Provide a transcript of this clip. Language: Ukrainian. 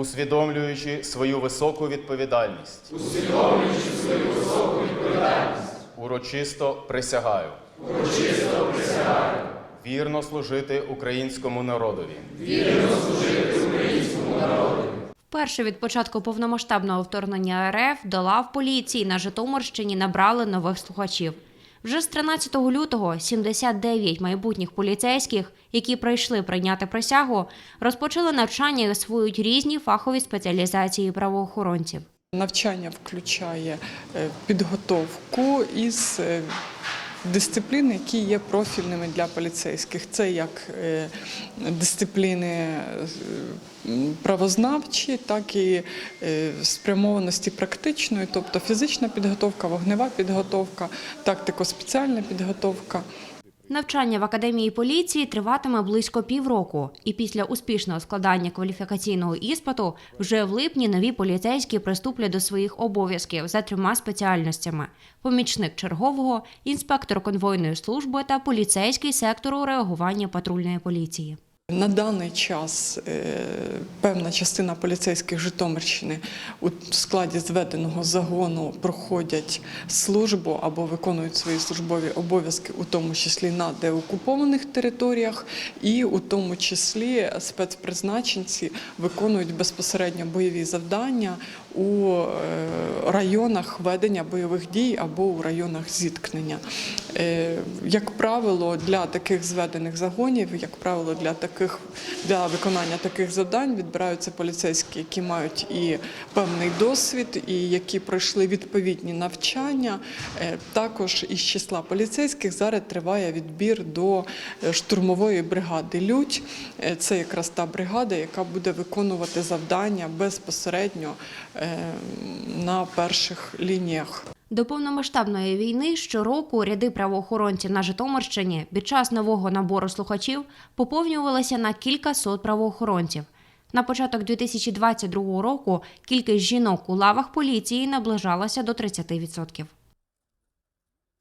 усвідомлюючи свою високу відповідальність. усвідомлюючи свою високу відповідальність, Урочисто присягаю. Урочисто присягаю. Вірно служити українському народові. вірно служити українському народу. Вперше від початку повномасштабного вторгнення РФ до лав поліції на Житомирщині набрали нових слухачів. Вже з 13 лютого 79 майбутніх поліцейських, які прийшли прийняти присягу, розпочали навчання і освоюють різні фахові спеціалізації правоохоронців. Навчання включає е, підготовку із е, дисциплін, які є профільними для поліцейських. Це як е, дисципліни е, правознавчі, так і е, спрямованості практичної, тобто фізична підготовка, вогнева підготовка, тактико-спеціальна підготовка. Навчання в академії поліції триватиме близько півроку, і після успішного складання кваліфікаційного іспиту вже в липні нові поліцейські приступлять до своїх обов'язків за трьома спеціальностями: помічник чергового, інспектор конвойної служби та поліцейський сектору реагування патрульної поліції. На даний час е, певна частина поліцейських Житомирщини у складі зведеного загону проходять службу або виконують свої службові обов'язки, у тому числі на деокупованих територіях, і у тому числі спецпризначенці виконують безпосередньо бойові завдання у е, районах ведення бойових дій або у районах зіткнення. Е, Як правило, для таких зведених загонів, як правило, для таких для виконання таких завдань відбираються поліцейські, які мають і певний досвід, і які пройшли відповідні навчання. Е, Також із числа поліцейських зараз триває відбір до штурмової бригади Людь. Це якраз та бригада, яка буде виконувати завдання безпосередньо на перших лініях. До повномасштабної війни щороку ряди правоохоронців на Житомирщині під час нового набору слухачів поповнювалися на кілька сот правоохоронців. На початок 2022 року кількість жінок у лавах поліції наближалася до 30%.